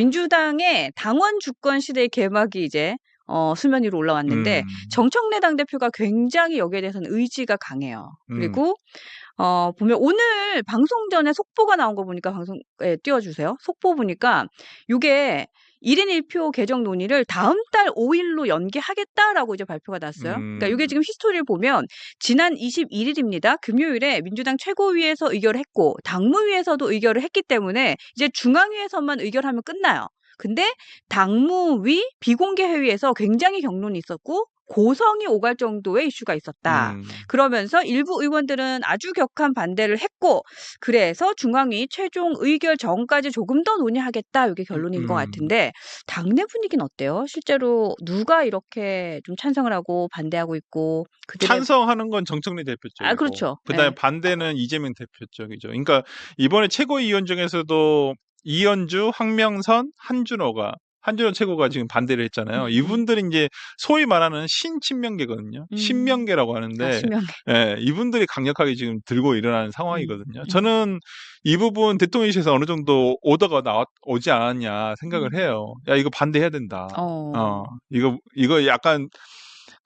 민주당의 당원 주권 시대의 개막이 이제 어 수면 위로 올라왔는데 음. 정청래 당 대표가 굉장히 여기에 대해서는 의지가 강해요. 음. 그리고 어 보면 오늘 방송 전에 속보가 나온 거 보니까 방송에 띄워 주세요. 속보 보니까 요게 1인 1표 개정 논의를 다음 달 5일로 연기하겠다라고 이제 발표가 났어요. 그러니까 음. 요게 지금 히스토리를 보면 지난 21일입니다. 금요일에 민주당 최고위에서 의결을 했고 당무위에서도 의결을 했기 때문에 이제 중앙위에서만 의결하면 끝나요. 근데 당무위 비공개 회의에서 굉장히 경론이 있었고 고성이 오갈 정도의 이슈가 있었다. 음. 그러면서 일부 의원들은 아주 격한 반대를 했고 그래서 중앙위 최종 의결 전까지 조금 더 논의하겠다. 이게 결론인 것 음. 같은데 당내 분위기는 어때요? 실제로 누가 이렇게 좀 찬성을 하고 반대하고 있고 그들의 찬성하는 건 정청래 대표 쪽이고 아, 그렇죠. 그다음에 네. 반대는 이재명 대표 쪽이죠. 그러니까 이번에 최고위원 중에서도 이현주, 황명선, 한준호가 한준호 최고가 지금 반대를 했잖아요. 음, 음. 이분들이 이제 소위 말하는 신친명계거든요. 음. 신명계라고 아, 하는데 수명계. 예, 이분들이 강력하게 지금 들고 일어나는 상황이거든요. 음. 저는 이 부분 대통령실에서 어느 정도 오더가 나왔 오지 않았냐 생각을 음. 해요. 야 이거 반대해야 된다. 어. 어, 이거 이거 약간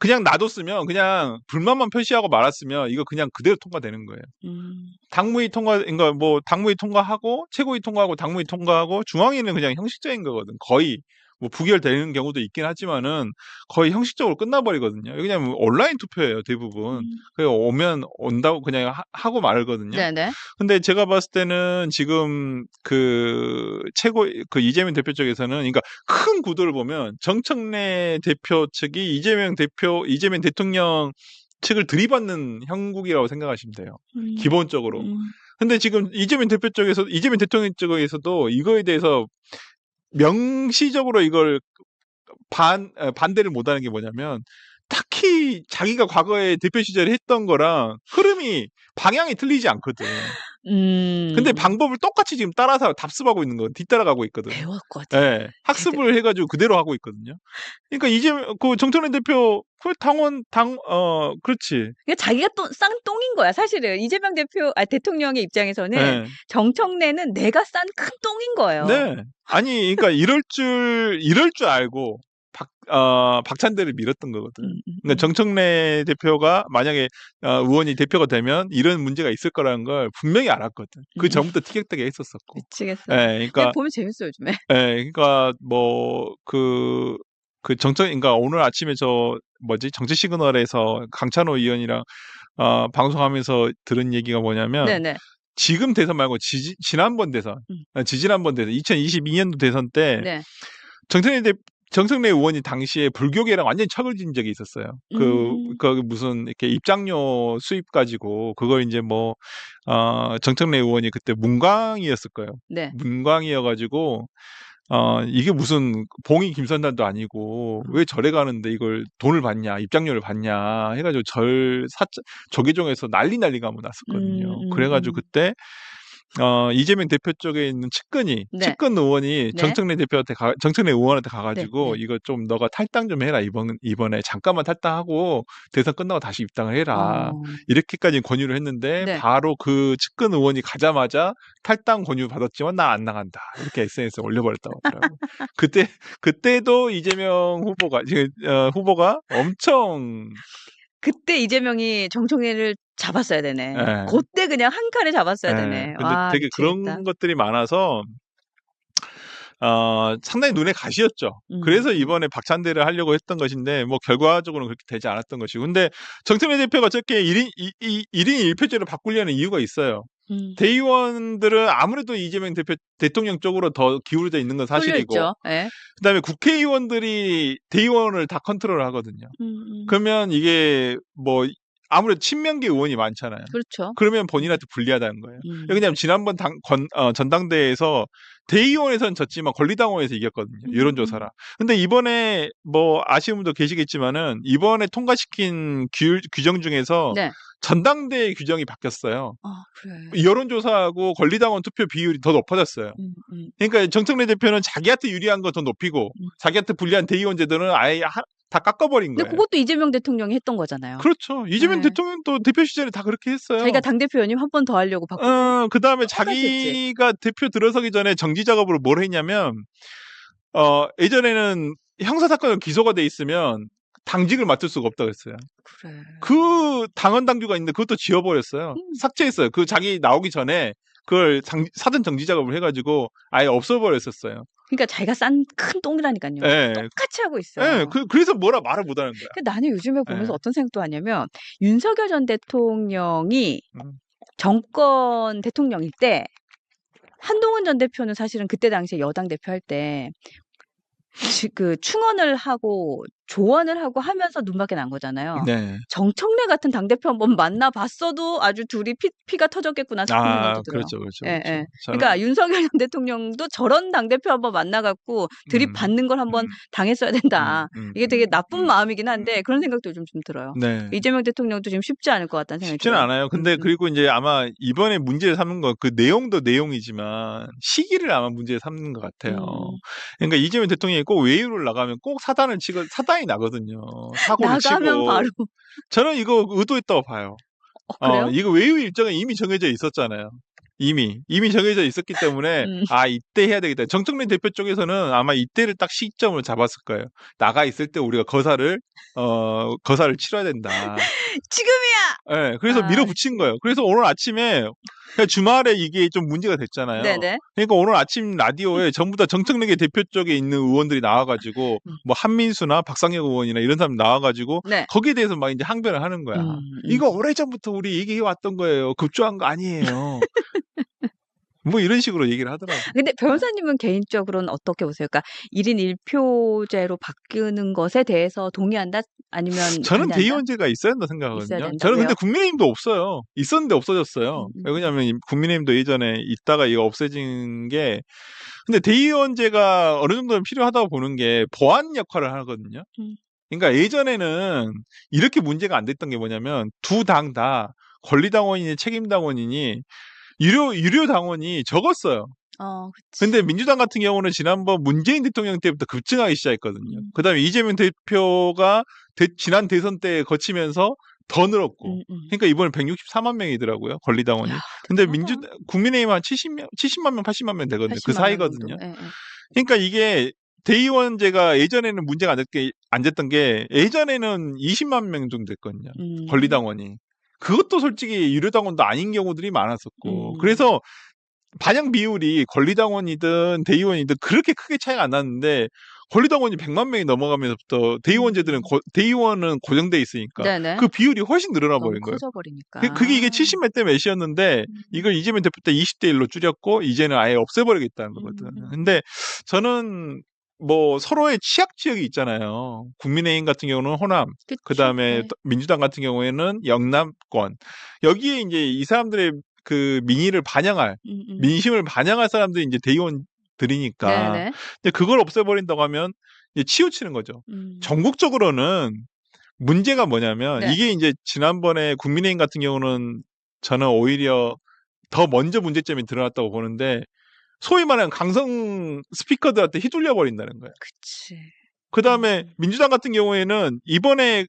그냥 놔뒀으면 그냥 불만만 표시하고 말았으면 이거 그냥 그대로 통과되는 거예요. 음. 당무위 통과, 그러니까 뭐 당무위 통과하고 최고위 통과하고 당무위 통과하고 중앙위는 그냥 형식적인 거거든. 거의 뭐 부결되는 경우도 있긴 하지만은 거의 형식적으로 끝나버리거든요. 뭐 온라인 투표예요 대부분. 음. 그 오면 온다고 그냥 하, 하고 말거든요. 네네. 근데 제가 봤을 때는 지금 그 최고 그 이재명 대표 쪽에서는 그러니까 큰 구도를 보면 정청래 대표 측이 이재명 대표 이재명 대통령 측을 들이받는 형국이라고 생각하시면 돼요. 음. 기본적으로. 음. 근데 지금 이재명 대표 쪽에서 이재명 대통령 쪽에서도 이거에 대해서 명시적으로 이걸 반 어, 반대를 못하는 게 뭐냐면 딱히 자기가 과거에 대표 시절에 했던 거랑 흐름이 방향이 틀리지 않거든. 음. 근데 방법을 똑같이 지금 따라서 답습하고 있는 거 뒤따라가고 있거든. 배웠거든. 예, 학습을 해가지고 그대로 하고 있거든요. 그러니까 이제 그 정청래 대표 그 당원 당 어 그렇지. 그게 자기가 또 쌍똥인 거야, 사실은. 이재명 대표, 아, 대통령의 입장에서는 예. 정청래는 내가 싼 큰 똥인 거예요. 네. 아니, 그러니까 이럴 줄 이럴 줄 알고 박 어, 박찬대를 밀었던 거거든. 음, 음, 그러니까 음. 정청래 대표가 만약에 어, 의원이 대표가 되면 이런 문제가 있을 거라는 걸 분명히 알았거든. 그 음. 전부터 티격태격 했었었고. 미치겠어. 예, 그러니까 보면 재밌어요, 요즘에. 예, 그러니까 뭐그그 정청 그러니까 오늘 아침에 저 뭐지 정치 시그널에서 강찬호 의원이랑 어, 방송하면서 들은 얘기가 뭐냐면 네네. 지금 대선 말고 지, 지난번 대선, 음. 어, 지지난번 대선, 2022년도 대선 때 네. 정청래 대 정청래 의원이 당시에 불교계랑 완전히 척을 진 적이 있었어요. 그, 음. 그 무슨 이렇게 입장료 수입 가지고 그걸 이제 뭐, 어, 정청래 의원이 그때 문광이었을 거예요. 네. 문광이어가지고, 어, 이게 무슨 봉이 김선단도 아니고 왜 절에 가는데 이걸 돈을 받냐, 입장료를 받냐 해가지고 절 사, 조계종에서 난리 난리가 한번 났었거든요. 음, 음, 그래가지고 음. 그때 어, 이재명 대표 쪽에 있는 측근이 네. 측근 의원이 네. 정청래 대표한테 가, 정청래 의원한테 가가지고 네, 네. 이거 좀 너가 탈당 좀 해라 이번 이번에 잠깐만 탈당하고 대선 끝나고 다시 입당을 해라 어. 이렇게까지 권유를 했는데 네. 바로 그 측근 의원이 가자마자 탈당 권유 받았지만 나 안 나간다 이렇게 SNS에 올려버렸다고 하더라고. 그때 그때도 이재명 후보가 어, 후보가 엄청 그때 이재명이 정청래를 잡았어야 되네. 예. 그때 그냥 한 칼에 잡았어야 예, 되네. 근데 와, 되게 미치겠다. 그런 것들이 많아서 어, 상당히 눈에 가시였죠. 음. 그래서 이번에 박찬대를 하려고 했던 것인데 뭐 결과적으로는 그렇게 되지 않았던 것이고 근데 정청래 대표가 저렇게 1인, 이, 이, 1인 1표제를 바꾸려는 이유가 있어요. 음. 대의원들은 아무래도 이재명 대표 대통령 쪽으로 더 기울어져 있는 건 사실이고 있죠. 예. 그다음에 국회의원들이 대의원을 다 컨트롤 하거든요. 음, 음. 그러면 이게 뭐 아무래도 친명계 의원이 많잖아요. 그렇죠. 그러면 본인한테 불리하다는 거예요. 음. 왜냐하면 지난번 당, 건, 어, 전당대회에서 대의원에서는 졌지만 권리당원에서 이겼거든요. 음. 여론조사라. 근데 이번에 뭐 아쉬운 분도 계시겠지만은 이번에 통과시킨 규, 규정 중에서 네. 전당대회 규정이 바뀌었어요. 아, 그래. 여론조사하고 권리당원 투표 비율이 더 높아졌어요. 음, 음. 그러니까 정청래 대표는 자기한테 유리한 거 더 높이고 음. 자기한테 불리한 대의원 제도는 아예 하- 다 깎아버린 근데 거예요. 그것도 이재명 대통령이 했던 거잖아요. 그렇죠. 이재명 네. 대통령도 대표 시절에 다 그렇게 했어요. 자기가 당대표 연임 한 번 더 하려고 바꾸고. 어, 그 다음에. 자기가 대표 들어서기 전에 정지 작업으로 뭘 했냐면, 어, 예전에는 형사 사건은 기소가 돼 있으면 당직을 맡을 수가 없다고 했어요. 그래. 그 당헌 당규가 있는데 그것도 지워버렸어요. 음. 삭제했어요. 그 자기 나오기 전에 그걸 장- 사전 정지 작업을 해가지고 아예 없어버렸었어요. 그러니까 자기가 싼 큰 똥이라니까요. 예. 똑같이 하고 있어요. 예, 그, 그래서 뭐라 말을 못하는 거야. 근데 나는 요즘에 보면서 예. 어떤 생각도 하냐면 윤석열 전 대통령이 음. 정권 대통령일 때 한동훈 전 대표는 사실은 그때 당시에 여당 대표 할 때 그 충원을 하고 조언을 하고 하면서 눈밖에 난 거잖아요. 네. 정청래 같은 당대표 한번 만나봤어도 아주 둘이 피, 피가 터졌겠구나 싶은 아, 생각도 들어요. 그렇죠, 그렇죠. 예, 그렇죠. 예. 저는- 그러니까 윤석열 전 대통령도 저런 당대표 한번 만나갖고 들이받는 걸 한번 음, 당했어야 된다. 음, 음, 이게 되게 나쁜 음. 마음이긴 한데 그런 생각도 요즘 좀 들어요. 네. 이재명 대통령도 지금 쉽지 않을 것 같다는 생각이 쉽지는 들어요. 않아요. 근데 음, 음. 그리고 이제 아마 이번에 문제를 삼는 건그 내용도 내용이지만 시기를 아마 문제를 삼는 것 같아요. 음. 그러니까 이재명 대통령이 꼭 외유를 나가면 꼭 사단을 치고 사단 이 나거든요. 사고를 나가면 치고. 바로 저는 이거 의도했다고 봐요. 어, 그래요? 어, 이거 외유 일정은 이미 정해져 있었잖아요. 이미 이미 정해져 있었기 때문에 음. 아 이때 해야 되겠다. 정청래 대표 쪽에서는 아마 이때를 딱 시점을 잡았을 거예요. 나가 있을 때 우리가 거사를 어 거사를 치러야 된다. 지금이야. 예, 그래서 아. 밀어붙인 거예요. 그래서 오늘 아침에 그냥 주말에 이게 좀 문제가 됐잖아요. 네네. 그러니까 오늘 아침 라디오에 전부 다 정청래 대표 쪽에 있는 의원들이 나와가지고 음. 뭐 한민수나 박상혁 의원이나 이런 사람 나와가지고 네. 거기에 대해서 막 이제 항변을 하는 거야. 음, 음. 이거 오래 전부터 우리 얘기해 왔던 거예요. 급조한 거 아니에요. 뭐 이런 식으로 얘기를 하더라고요. 근데 변호사님은 개인적으로는 어떻게 보세요? 그러니까 1인 1표제로 바뀌는 것에 대해서 동의한다? 아니면 저는? 대의원제가 있어야 있어야 생각하거든요. 된다? 저는 근데? 국민의힘도 없어요. 있었는데 없어졌어요. 음, 음. 왜냐하면 이 국민의힘도 예전에 있다가 이거 없어진 게 근데 대의원제가 어느 정도는 필요하다고 보는 게 보안 역할을 하거든요. 음. 그러니까 예전에는 이렇게 문제가 안 됐던 게 뭐냐면 두 당 다 권리당원이니 책임당원이니 유료 유료 당원이 적었어요. 어, 그치. 근데 민주당 같은 경우는 지난번 문재인 대통령 때부터 급증하기 시작했거든요. 음. 그다음에 이재명 대표가 대- 지난 대선 때 거치면서 더 늘었고. 음, 음. 그러니까 이번에 164만 명이더라고요. 권리당원이. 야, 근데. 민주 국민의힘 한 70명, 70만 명, 80만 명 되거든요. 그 80만 명 사이거든요. 정도. 예, 예. 그러니까 이게 대의원제가 예전에는 문제가 안, 됐게, 안 됐던 게 예전에는 20만 명 정도 됐거든요. 음. 권리당원이. 그것도 솔직히 유료당원도 아닌 경우들이 많았었고. 음. 그래서 반영 비율이 권리당원이든 대의원이든 그렇게 크게 차이가 안 났는데 권리당원이 100만 명이 넘어가면서부터 대의원제들은 고- 대의원은 고정돼 있으니까 음. 네네. 그 비율이 훨씬 늘어나 버린 거예요. 커져버리니까. 그- 그게 이게 70몇 대 몇이었는데 음. 이걸 이재명 대표 때 20대 1로 줄였고 이제는 아예 없애버리겠다는 거거든. 음. 근데 저는 뭐 서로의 취약 지역이 있잖아요. 국민의힘 같은 경우는 호남? 그 다음에 네. 민주당 같은 경우에는 영남권. 여기에 이제 이 사람들의 그 민의를 반영할, 음, 음. 민심을 반영할 사람들이 이제 대의원들이니까. 네네. 근데 그걸 없애버린다고 하면 이제 치우치는 거죠. 음. 전국적으로는 문제가 뭐냐면 네. 이게 이제 지난번에 국민의힘 같은 경우는 저는 오히려 더 먼저 문제점이 드러났다고 보는데 소위 말하는 강성 스피커들한테 휘둘려 버린다는 거예요. 그치. 그 다음에 음. 민주당 같은 경우에는 이번에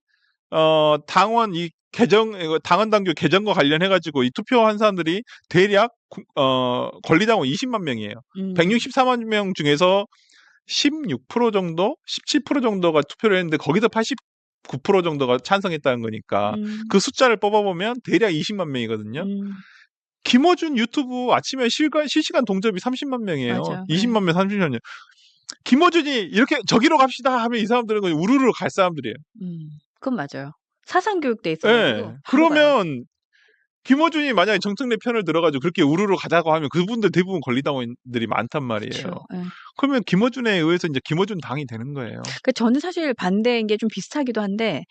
어 당원 이 개정 당원 당규 개정과 관련해 가지고 이 투표한 사람들이 대략 구- 어 권리당원 20만 명이에요. 음. 164만 명 중에서 16% 정도, 17% 정도가 투표를 했는데 거기서 89% 정도가 찬성했다는 거니까 음. 그 숫자를 뽑아보면 대략 20만 명이거든요. 음. 김어준 유튜브 아침에 실간, 실시간 동접이 30만 명이에요. 맞아. 20만 명, 30만 명. 김어준이 이렇게 저기로 갑시다 하면 이 사람들은 우르르 갈 사람들이에요. 음. 그건 맞아요. 사상 교육돼. 바로 가요. 그러면 김어준이 만약에 정청래 편을 들어가지고 그렇게 우르르 가자고 하면 그분들 대부분 권리당원들이 많단 말이에요. 예. 그러면 김어준에 의해서 이제 김어준 당이 되는 거예요. 그 저는 사실 반대인 게 좀 비슷하기도 한데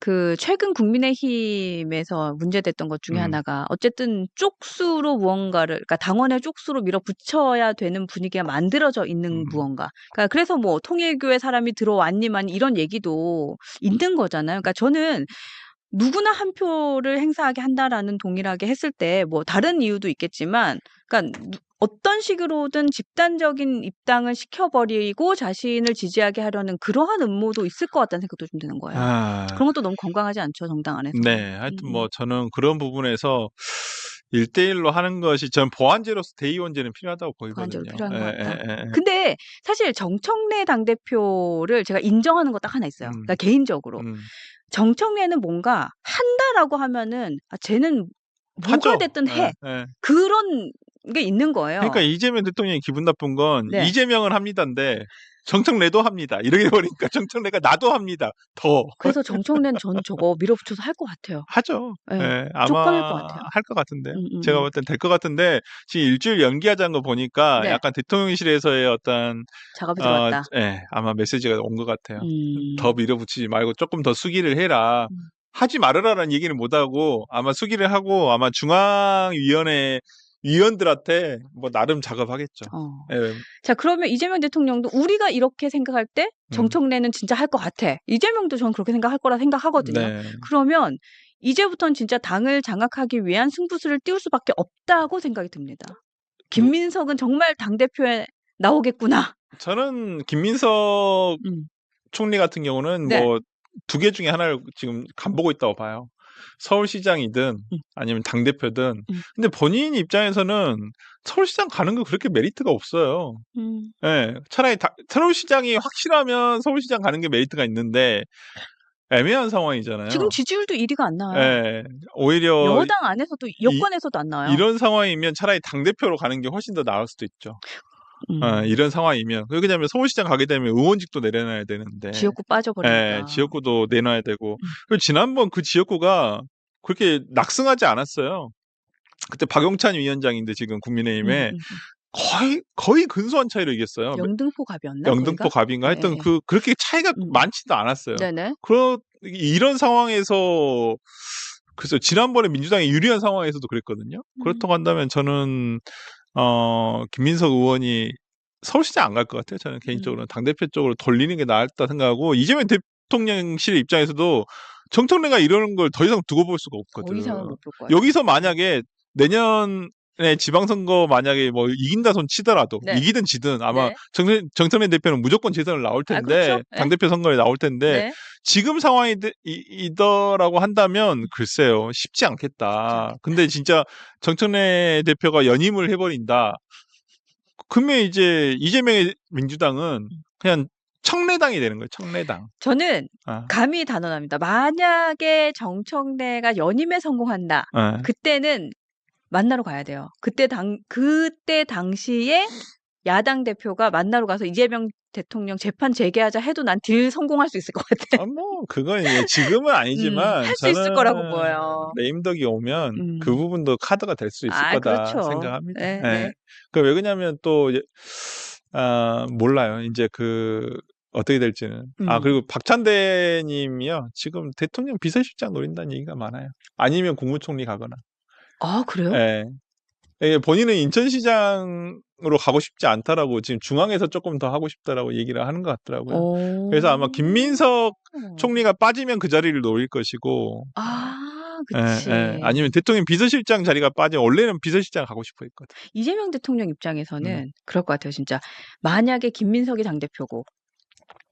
그 최근 국민의힘에서 문제됐던 것 중에 음. 하나가 어쨌든 쪽수로 무언가를 그러니까 당원의 쪽수로 밀어붙여야 되는 분위기가 만들어져 있는 음. 무언가. 그러니까 그래서 뭐 통일교회 사람이 들어왔니만 이런 얘기도 있는 거잖아요. 그러니까 저는 누구나 한 표를 행사하게 한다라는 동일하게 했을 때 뭐 다른 이유도 있겠지만 그러니까 누- 어떤 식으로든 집단적인 입당을 시켜버리고 자신을 지지하게 하려는 그러한 음모도 있을 것 같다는 생각도 좀 드는 거예요. 아, 그런 것도 너무 건강하지 않죠 정당 안에서. 네. 하여튼 음, 뭐 저는 그런 부분에서 1대1로 하는 것이 전 보완제로서 대의원제는 필요하다고 보완제로 보이거든요. 필요한 것 예, 같다. 예, 예, 예. 근데 사실 정청래 당대표를 제가 인정하는 거 딱 하나 있어요. 음. 그러니까 개인적으로. 음. 정청래는 뭔가 한다라고 하면은 아 쟤는 뭐가 하죠. 됐든 해. 예, 예. 그런 게 있는 거예요. 그러니까 이재명 대통령이 기분 나쁜 건 네. 이재명은 합니다인데 정청래도 합니다. 이렇게 버리니까 정청래가 나도 합니다. 더 그래서 정청래는 저는 저거 밀어붙여서 할 것 같아요. 하죠. 예. 예, 무조건 아마 할 것 같아요. 할 것 같은데. 음, 음, 제가 음. 볼땐 될 것 같은데 지금 일주일 연기하자는 거 보니까 네. 약간 대통령실에서의 어떤 작업이 어, 들어갔다. 예, 아마 메시지가 온 것 같아요. 음. 더 밀어붙이지 말고 조금 더 수기를 해라. 음. 하지 말아라라는 얘기는 못 하고 아마 수기를 하고 아마 중앙위원회 위원들한테 뭐 나름 작업하겠죠. 어. 예, 자 그러면 이재명 대통령도 우리가 이렇게 생각할 때 음. 정청래는 진짜 할 것 같아. 이재명도 저는 그렇게 생각할 거라 생각하거든요. 네. 그러면 이제부터는 진짜 당을 장악하기 위한 승부수를 띄울 수밖에 없다고 생각이 듭니다. 뭐 김민석은 정말 당 대표에 나오겠구나. 저는 김민석 음. 총리 같은 경우는 네. 뭐두개 중에 하나를 지금 간보고 있다고 봐요. 서울시장이든 음. 아니면 당대표든. 음. 근데 본인 입장에서는 서울시장 가는 거 그렇게 메리트가 없어요. 음. 예, 차라리 다- 서울시장이 확실하면 서울시장 가는 게 메리트가 있는데 애매한 상황이잖아요. 지금 지지율도 1위가 안 나와요. 예, 오히려 여당 안에서도 여권에서도 안 나와요. 이런 상황이면 차라리 당 대표로 가는 게 훨씬 더 나을 수도 있죠. 음. 어, 이런 상황이면. 왜냐면 서울시장 가게 되면 의원직도 내려놔야 되는데. 지역구 빠져버리니까. 예, 지역구도 내놔야 되고. 음. 그리고 지난번 그 지역구가 그렇게 낙승하지 않았어요. 그때 박용찬 위원장인데 지금 국민의힘에 음, 음, 거의 거의 근소한 차이로 이겼어요. 음. 영등포 갑이었나? 영등포 거기가? 갑인가 하여튼 네. 그 그렇게 차이가 음. 많지도 않았어요. 네네. 그런 이런 상황에서 그래서 지난번에 민주당이 유리한 상황에서도 그랬거든요. 음. 그렇다고 한다면 저는 어 김민석 의원이 서울시장 안 갈 것 같아요. 저는 개인적으로는 음. 당 대표 쪽으로 돌리는 게 나을다 생각하고 이재명 대통령실 입장에서도 정청래가 이러는 걸 더 이상 두고 볼 수가 더 없거든요. 이상은 못볼 거예요. 여기서 만약에 내년 에 지방선거 만약에 뭐 이긴다 손 치더라도 네. 이기든 지든 아마 네. 정청, 정청래 대표는 무조건 재선을 나올 아, 텐데 그렇죠. 네. 당대표 선거에 나올 텐데 네. 지금 상황이 드- 이- 이더라고 한다면 글쎄요 쉽지 않겠다. 근데 진짜 정청래 대표가 연임을 해버린다. 그러면 이제 이재명의 민주당은 그냥 청래당이 되는 거예요. 청래당. 저는 아, 감히 단언합니다. 만약에 정청래가 연임에 성공한다. 예. 그때는 만나러 가야 돼요. 그때 당 그때 당시에 야당 대표가 만나러 가서 이재명 대통령 재판 재개하자 해도 난 딜 성공할 수 있을 것 같아요. 아, 뭐 그건 지금은 아니지만 할수 있을 거라고 보여요. 레임덕이 오면 음. 그 부분도 카드가 될 수 있을 아, 거다 그렇죠. 생각합니다. 네, 예. 네. 그왜 그러냐면 또 아, 몰라요. 이제 그 어떻게 될지는. 아 음. 그리고 박찬대 님이요 지금 대통령 비서실장 노린다는 얘기가 많아요. 아니면 국무총리 가거나. 아 그래요? 예. 예, 본인은 인천시장으로 가고 싶지 않다라고 지금 중앙에서 조금 더 하고 싶다라고 얘기를 하는 것 같더라고요. 오. 그래서 아마 김민석 총리가 빠지면 그 자리를 노릴 것이고, 아 예, 그치. 예. 아니면 대통령 비서실장 자리가 빠지면 원래는 비서실장 가고 싶어 했거든. 이재명 대통령 입장에서는 음. 그럴 것 같아요. 진짜 만약에 김민석이 당 대표고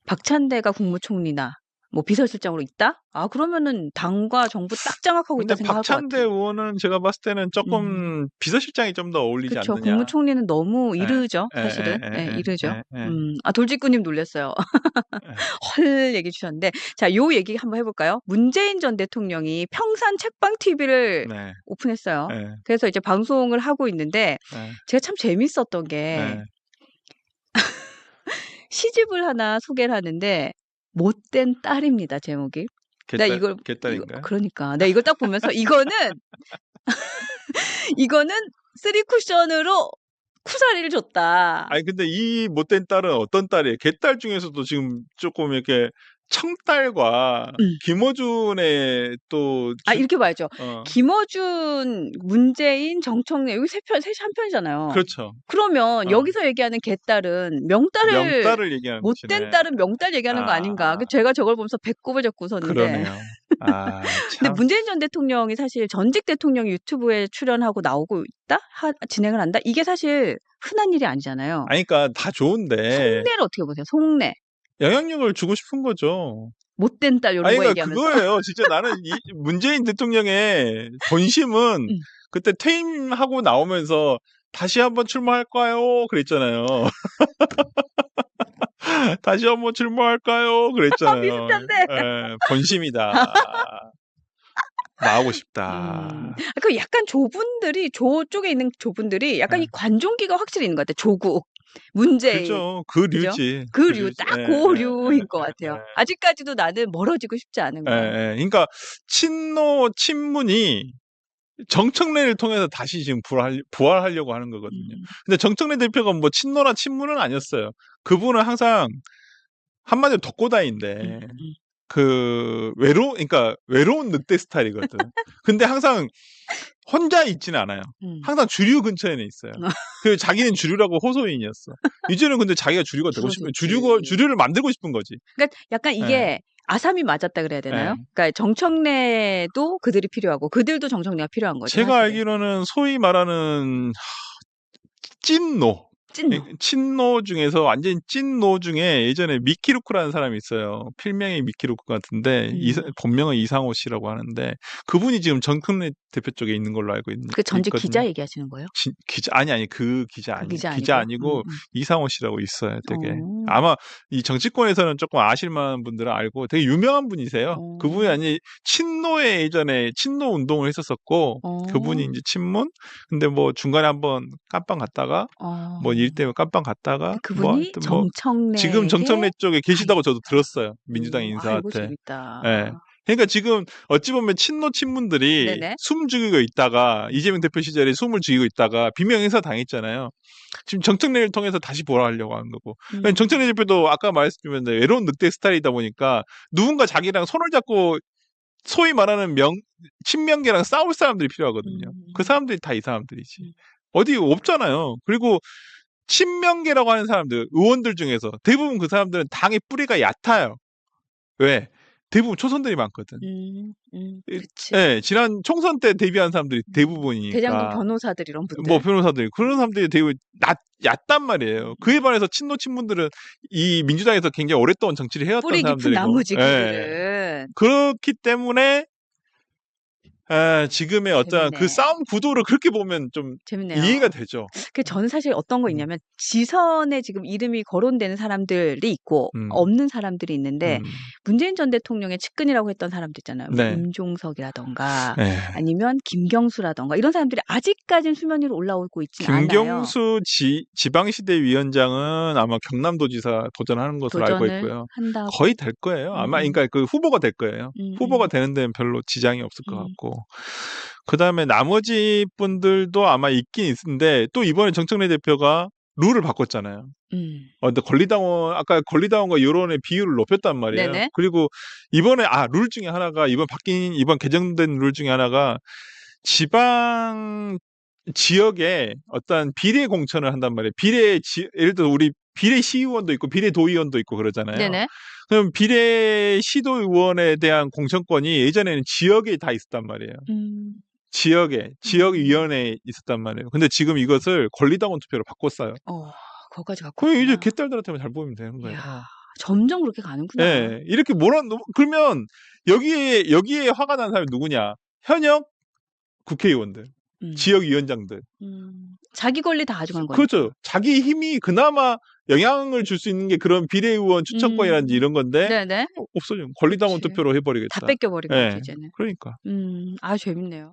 박찬대가 국무총리나 뭐 비서실장으로 있다? 아 그러면은 당과 정부 딱 장악하고 있다 생각할 것 박찬대 같아요. 의원은 제가 봤을 때는 조금 비서실장이 좀 더 어울리지 그렇죠. 않느냐. 국무총리는 너무 예, 이르죠. 예, 사실은 예, 네, 예, 이르죠. 예, 예. 음, 아 돌직구님 놀랬어요. 예. 헐 얘기 주셨는데 자, 요 얘기 한번 해볼까요? 문재인 전 대통령이 평산 책방 TV를 네. 오픈했어요. 예, 그래서 이제 방송을 하고 있는데 예, 제가 참 재밌었던 게 예. 시집을 하나 소개를 하는데 못된 딸입니다 제목이. 개딸, 나 이걸 개딸인가요? 이거- 그러니까 내가 이걸 딱 보면서 이거는 이거는 쓰리 쿠션으로 쿠사리를 줬다. 아니 근데 이 못된 딸은 어떤 딸이에요? 개딸 중에서도 지금 조금 이렇게 청딸과 음. 김어준의 또아 주- 이렇게 봐야죠. 어, 김어준, 문재인, 정청래 여기 세 편, 셋이 한 편이잖아요. 그렇죠. 그러면 어. 여기서 얘기하는 개딸은 명딸을 명딸을 얘기하는 못된 것이네. 딸은 명딸 얘기하는 거 아닌가? 아. 그 제가 저걸 보면서 배꼽을 잡고 웃었는데. 그러네요. 아, 근데 참. 문재인 전 대통령이 사실 전직 대통령 유튜브에 출연하고 나오고 있다? 하- 진행을 한다? 이게 사실 흔한 일이 아니잖아요. 아니 그러니까 다 좋은데 속내를 어떻게 보세요? 속내. 영향력을 주고 싶은 거죠. 못된 딸 이런 아니 거 그러니까 얘기하면서. 그거예요. 진짜 나는 이 문재인 대통령의 본심은 음. 그때 퇴임하고 나오면서 다시 한번 출마할까요? 그랬잖아요. 다시 한번 출마할까요? 그랬잖아요. 비슷한데. 예, 본심이다. 나오고 싶다. 음. 그 약간 조분들이 저쪽에 있는 조분들이 약간 네. 이 관종기가 확실히 있는 것 같아요. 조국, 문재인. 그죠. 그 그죠? 류지. 그 류. 딱 예, 그 예, 류인 것 같아요. 예. 아직까지도 나는 멀어지고 싶지 않은 예, 거예요. 예. 그러니까 친노 친문이 정청래를 통해서 다시 지금 부활, 부활 하려고 하는 거거든요. 음. 근데 정청래 대표가 뭐 친노나 친문은 아니었어요. 그분은 항상 한마디로 덕고다인데 음, 음. 그 외로 그러니까 외로운 늑대 스타일이거든. 근데 항상 혼자 있지는 않아요. 음. 항상 주류 근처에는 있어요. 그 자기는 주류라고 호소인이었어. 이제는 근데 자기가 주류가 되고 싶은. 주류가 주류를 만들고 싶은 거지. 그러니까 약간 이게 아삼이 맞았다 그래야 되나요? 예. 그러니까 정청래도 그들이 필요하고 그들도 정청래가 필요한 거죠. 제가 사실은. 알기로는 소위 말하는 하, 찐노, 찐노. 친노 중에서 완전 찐노 중에 예전에 미키루크라는 사람이 있어요. 필명이 미키루크 같은데 음. 이사- 본명은 이상호 씨라고 하는데 그분이 지금 정청래 대표 쪽에 있는 걸로 알고 있는 그 전직 있거든요. 기자 얘기하시는 거예요? 지- 기자 아니 아니 그 기자 그 아니 기자 기자, 아니고? 아니고 음, 음. 이상호 씨라고 있어요. 되게 어. 아마 이 정치권에서는 조금 아실 만한 분들은 알고 되게 유명한 분이세요. 어. 그분이 아니 친노에 예전에 친노 운동을 했었었고 어. 그분이 이제 친문 근데 뭐 중간에 한번 깜빵 갔다가 어. 뭐일 때문에 깜빵 갔다가 그분이 뭐 하여튼 뭐 정청래 지금 정청래 쪽에 계시다고 저도 들었어요. 민주당 아이고 인사한테. 예. 그러니까 지금 어찌 보면 친노 친문들이 네네. 숨 죽이고 있다가 이재명 대표 시절에 숨을 죽이고 있다가 비명 행사 당했잖아요. 지금 정청래를 통해서 다시 보라하려고 하는 거고. 음. 정청래 대표도 아까 말씀드렸는데 외로운 늑대 스타일이다 보니까 누군가 자기랑 손을 잡고 소위 말하는 명 친명계랑 싸울 사람들이 필요하거든요. 음. 그 사람들이 다 이 사람들이지. 음. 어디 없잖아요. 그리고 친명계라고 하는 사람들, 의원들 중에서 대부분 그 사람들은 당의 뿌리가 얕아요. 왜? 대부분 초선들이 많거든. 음, 음. 예, 지난 총선 때 데뷔한 사람들이 대부분이니까. 대장동 변호사들 이런 분들. 뭐 변호사들이 그런 사람들이 되게 얕, 얕단 음. 말이에요. 그에 반해서 친노 친문들은 이 민주당에서 굉장히 오랫동안 정치를 해왔던 뿌리 사람들이고. 나무지 예. 그들은. 그렇기 때문에 아, 지금의 어떤 재밌네. 그 싸움 구도를 그렇게 보면 좀 재밌네요. 이해가 되죠. 그 저는 사실 어떤 거 음. 있냐면 지선에 지금 이름이 거론되는 사람들이 있고 음. 없는 사람들이 있는데 음. 문재인 전 대통령의 측근이라고 했던 사람들 있잖아요. 뭐 네. 임종석이라던가 예. 아니면 김경수라던가 이런 사람들이 아직까지는 수면 위로 올라오고 있지 않아요. 김경수 지, 지방시대 위원장은 아마 경남도지사 도전하는 것으로 알고 있고요. 한다고. 거의 될 거예요. 아마 음. 그러니까 그 후보가 될 거예요. 음, 후보가 음. 되는 데는 별로 지장이 없을 것 음. 같고. 그 다음에 나머지 분들도 아마 있긴 있는데 또 이번에 정청래 대표가 룰을 바꿨잖아요. 음. 어, 근데 권리당원 아까 권리당원과 여론의 비율을 높였단 말이에요. 네네. 그리고 이번에 아 룰 중에 하나가 이번 바뀐 이번 개정된 룰 중에 하나가 지방 지역에 어떤 비례 공천을 한단 말이에요. 비례 지, 예를 들어 우리 비례 시의원도 있고 비례 도의원도 있고 그러잖아요. 네네. 그럼 비례 시도 의원에 대한 공천권이 예전에는 지역에 다 있었단 말이에요. 음. 지역에 지역 음. 위원회에 있었단 말이에요. 근데 지금 이것을 권리당원 투표로 바꿨어요. 어, 그거까지 갖고. 그럼 이제. 개딸들한테만 잘 보이면 되는 거예요. 이야, 점점 그렇게 가는구나. 예, 이렇게 몰아 놓 그러면 여기에 여기에 화가 난 사람이 누구냐? 현역 국회의원들, 음. 지역위원장들. 음. 자기 권리 다 가져간 거예요. 그렇죠. 자기 힘이 그나마 영향을 줄 수 있는 게 그런 비례의원 추천권이라든지 음. 이런 건데 네네. 어, 없어져. 권리당원. 투표로 해버리겠다. 다 뺏겨버린 예. 거지 이제는. 그러니까. 음, 아 재밌네요.